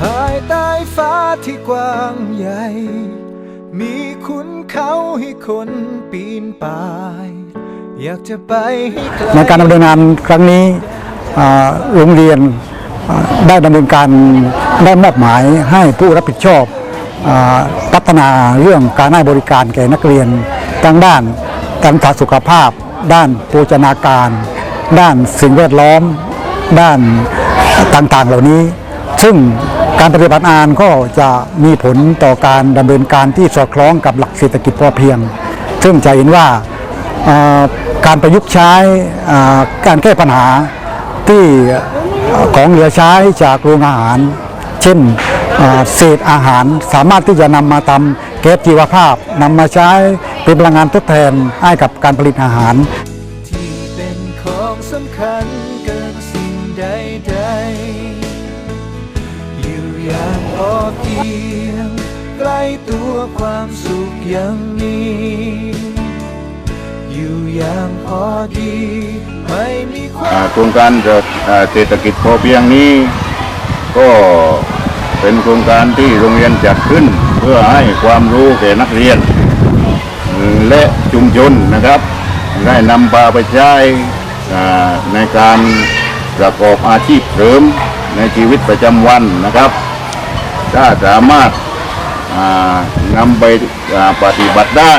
ภายใต้ฟ้าที่กว้างใหญ่ มีคุณเขาให้คนปีนป่าย อยากจะไปให้ไกล ในการดำเนินงานครั้งนี้ โรงเรียนได้ดำเนินการได้มอบหมายให้ผู้รับผิดชอบอพัฒนาเรื่องการให้บริการแก่นักเรียนทั้งด้านการสาธารณสุขภาพ ด้านโภชนาการ ด้านสิ่งแวดล้อม ด้านต่างๆเหล่านี้ ซึ่งการปฏิบัติงานก็จะมีผลต่อการดำเนินการที่สอดคล้องกับหลักเศรษฐกิจพอเพียง ซึ่งจะเห็นว่าการประยุกต์ใช้การแก้ปัญหา ที่ของเหลือใช้จากโรงอาหาร เช่นเศษอาหารสามารถที่จะนำมาทำแก๊สชีวภาพนำมาใช้เป็นพลังงานทดแทนให้กับการผลิตอาหารที่เป็นของสำคัญเกินสิ่งใดๆอยู่อย่างพอเพียงใกล้ตัวความสุขยังมีอยู่อย่างพอดี โครงการเศรษฐกิจพอเพียงนี้ ก็เป็นโครงการที่โรงเรียนจัดขึ้น เพื่อให้ความรู้แก่นักเรียน และชุมชนนะครับ ได้นำพาไปใช้ในการประกอบอาชีพเสริมในชีวิตประจำวันนะครับถ้าสามารถนำไปปฏิบัติได้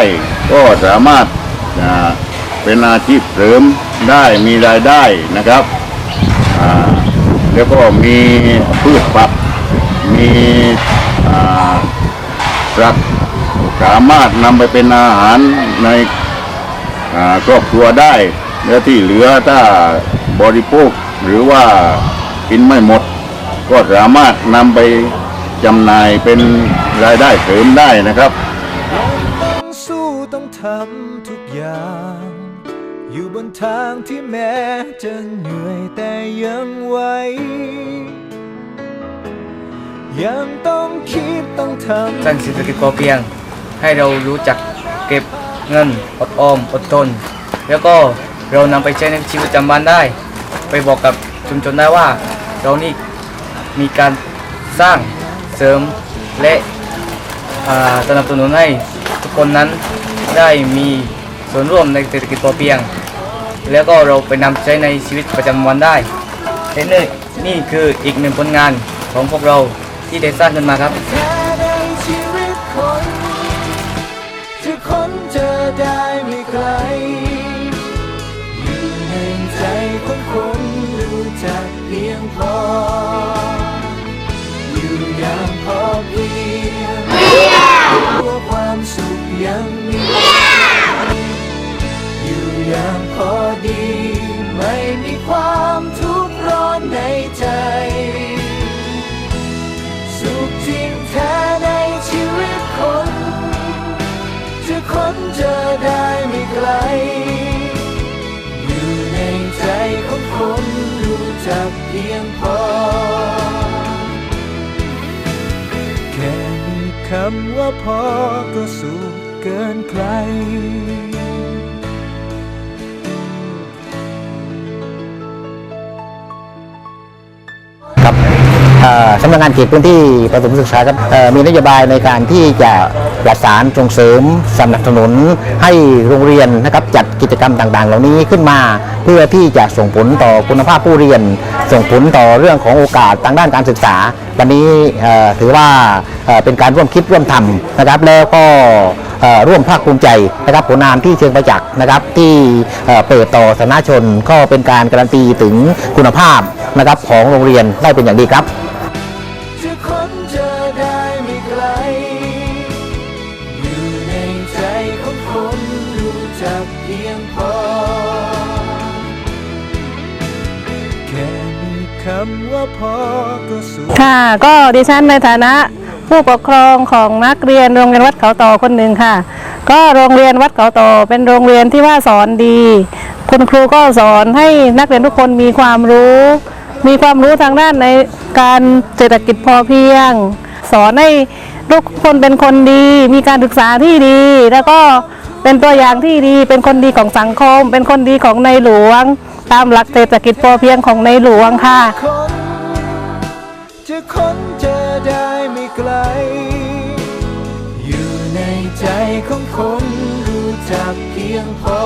ก็สามารถเป็นอาชีพเสริม ได้มีรายได้นะครับแล้วก็มีพืชผักมีสัตว์สามารถนำไปเป็นอาหารในครอบครัวได้แล้วที่เหลือถ้าบริโภคหรือว่ากินไม่หมด ก็สามารถนำไปจำหน่ายเป็นรายได้เสริมได้นะครับ ต้องสู้ต้องทำทุกอย่าง อยู่บนทางที่แม้จะเหนื่อยแต่ยังไหว ยังต้องคิดต้องทำสร้างเศรษฐกิจพอเพียง ให้เรารู้จักเก็บเงินอดออมอดทน แล้วก็เรานำไปใช้ในชีวิตประจำวันได้ ไปบอกกับชุมชนได้ว่า เรานี่มีการสร้างเสริมและสนับสนุนให้ทุกคนนั้นได้มี ส่วนร่วมในเศรษฐกิจพอเพียง แล้วก็เราไปนำใช้ในชีวิตประจำวันได้และนี่นี่คืออีกหนึ่งผลงานของพวกเราที่ได้สร้างขึ้นมาครับแค่ในชีวิตคนจะค้นเจอได้ไม่ไกลอยู่ในใจของคนรู้จักเพียงพอ อยู่อย่างพอเพียงตัวความสุขยัง อยู่ในใจของคนรู้จักเพียงพอ แค่คำว่าพอก็สุขเกินใคร สำนักงานเขตพื้นที่ประถมศึกษาครับมีนโยบายในการที่จะประสานส่งเสริมสนับสนุนให้โรงเรียนนะครับจัดกิจกรรมต่างๆ เหล่านี้ขึ้นมา เพื่อที่จะส่งผลต่อคุณภาพผู้เรียน ส่งผลต่อเรื่องของโอกาสทางด้านการศึกษา วันนี้ถือว่าเป็นการร่วมคิดร่วมทำนะครับแล้วก็ร่วมภาคภูมิใจนะครับผลงานที่เชิงประจักษ์นะครับที่เอ่อเปิดต่อสาธารณชนก็เป็นการการันตีถึงคุณภาพนะครับของโรงเรียนได้เป็นอย่างดีครับ กเพียงพอ แค่มีคำว่าพอก็สุข ค่ะ ก็ดิฉันในฐานะผู้ปกครองของนักเรียนโรงเรียนวัดเขาต่อคนหนึ่งค่ะ ก็โรงเรียนวัดเขาต่อเป็นโรงเรียนที่ว่าสอนดี คุณครูก็สอนให้นักเรียนทุกคนมีความรู้ มีความรู้ทางด้านในการเศรษฐกิจพอเพียง สอนให้ ทุกคนเป็นคนดี มีการศึกษาที่ดี แล้วก็เป็นตัวอย่างที่ดี เป็นคนดีของสังคม เป็นคนดีของในหลวง ตามหลักเศรษฐกิจพอเพียงของในหลวงค่ะ จะค้นเจอได้ไม่ไกล อยู่ในใจของคนรู้จักเพียงพอ